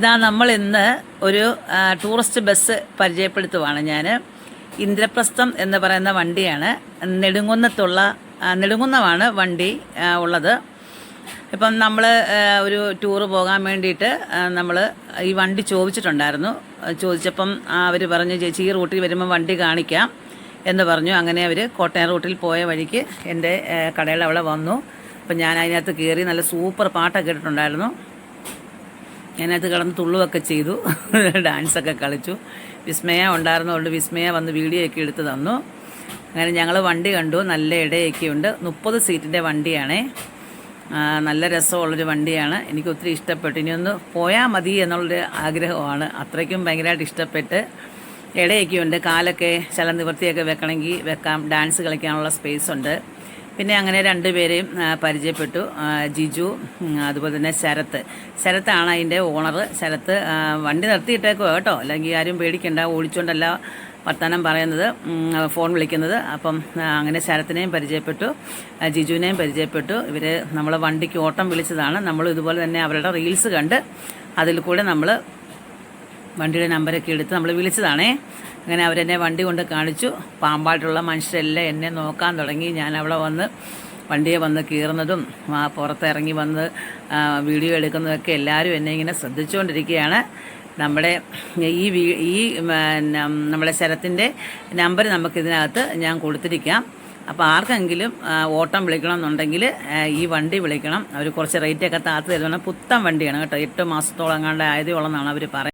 ഇതാ നമ്മൾ ഇന്ന് ഒരു ടൂറിസ്റ്റ് ബസ് പരിചയപ്പെടുത്തുവാണ് ഞാൻ ഇന്ദ്രപ്രസ്ഥം എന്ന് പറയുന്ന വണ്ടിയാണ്. നെടുങ്കുന്നത്തുള്ള നെടുങ്കുന്നമാണ് വണ്ടി ഉള്ളത്. ഇപ്പം നമ്മൾ ഒരു ടൂറ് പോകാൻ വേണ്ടിയിട്ട് നമ്മൾ ഈ വണ്ടി ചോദിച്ചിട്ടുണ്ടായിരുന്നു. ചോദിച്ചപ്പം അവർ പറഞ്ഞു ചേച്ചി ഈ റൂട്ടിൽ വരുമ്പോൾ വണ്ടി കാണിക്കാം എന്ന് പറഞ്ഞു. അങ്ങനെ അവർ കോട്ടയം റൂട്ടിൽ പോയ വഴിക്ക് എന്റെ കടയിൽ അവിടെ വന്നു. അപ്പം ഞാൻ അതിനകത്ത് കയറി നല്ല സൂപ്പർ പാട്ടൊക്കെ കേട്ടിട്ടുണ്ടായിരുന്നു ഞാനത് കിടന്ന് തുള്ളുവൊക്കെ ചെയ്തു. ഡാൻസൊക്കെ കളിച്ചു. വിസ്മയ ഉണ്ടായിരുന്നതുകൊണ്ട് വിസ്മയ വന്ന് വീഡിയോ ഒക്കെ എടുത്ത് തന്നു. അങ്ങനെ ഞങ്ങൾ വണ്ടി കണ്ടു. നല്ല ഇടയൊക്കെ ഉണ്ട്. മുപ്പത് സീറ്റിന്റെ വണ്ടിയാണേ. നല്ല രസമുള്ളൊരു വണ്ടിയാണ്. എനിക്ക് ഒത്തിരി ഇഷ്ടപ്പെട്ടു. ഇനിയൊന്ന് പോയാൽ മതി എന്നുള്ളൊരു ആഗ്രഹമാണ്. അത്രയ്ക്കും ഭയങ്കരമായിട്ട് ഇഷ്ടപ്പെട്ട് ഇടയൊക്കെ ഉണ്ട്. കാലൊക്കെ ചില നിവൃത്തിയൊക്കെ വെക്കണമെങ്കിൽ വെക്കാം. ഡാൻസ് കളിക്കാനുള്ള സ്പേസ് ഉണ്ട്. പിന്നെ അങ്ങനെ രണ്ടുപേരെയും പരിചയപ്പെട്ടു. ജിജു അതുപോലെ തന്നെ ശരത്ത്. ശരത്താണ് അതിന്റെ ഓണർ ശരത്ത് വണ്ടി നിർത്തിയിട്ടേക്കോ കേട്ടോ. അല്ലെങ്കിൽ ആരും പേടിക്കണ്ട ഓടിച്ചുകൊണ്ടല്ല വർത്തമാനം പറയുന്നത് ഫോൺ വിളിക്കുന്നത്. അപ്പം അങ്ങനെ ശരത്തിനെയും പരിചയപ്പെട്ടു ജിജുവിനെയും പരിചയപ്പെട്ടു. ഇവർ നമ്മളെ വണ്ടിക്ക് ഓട്ടം വിളിച്ചതാണ്. നമ്മൾ ഇതുപോലെ തന്നെ അവരുടെ റീൽസ് കണ്ട് അതിൽ കൂടെ നമ്മൾ വണ്ടിയുടെ നമ്പരൊക്കെ എടുത്ത് നമ്മൾ വിളിച്ചതാണേ. അങ്ങനെ അവരെന്നെ വണ്ടി കൊണ്ട് കാണിച്ചു. പാമ്പായിട്ടുള്ള മനുഷ്യരെല്ലാം എന്നെ നോക്കാൻ തുടങ്ങി. ഞാൻ അവിടെ വന്ന് വണ്ടിയെ വന്ന് കീറുന്നതും പുറത്തിറങ്ങി വന്ന് വീഡിയോ എടുക്കുന്നതൊക്കെ എല്ലാവരും എന്നെ ഇങ്ങനെ ശ്രദ്ധിച്ചുകൊണ്ടിരിക്കുകയാണ്. നമ്മുടെ ഈ വീ ഈ നമ്മുടെ ശരത്തിന്റെ നമ്പർ നമുക്കിതിനകത്ത് ഞാൻ കൊടുത്തിരിക്കാം. അപ്പോൾ ആർക്കെങ്കിലും ഓട്ടം വിളിക്കണം എന്നുണ്ടെങ്കിൽ ഈ വണ്ടി വിളിക്കണം. അവർ കുറച്ച് റേറ്റൊക്കെ താത്ത് തരുന്ന പുത്തൻ വണ്ടിയാണ് കേട്ടോ. എട്ട് മാസത്തോളം കണ്ട ആയതേ അവർ പറയുന്നത്.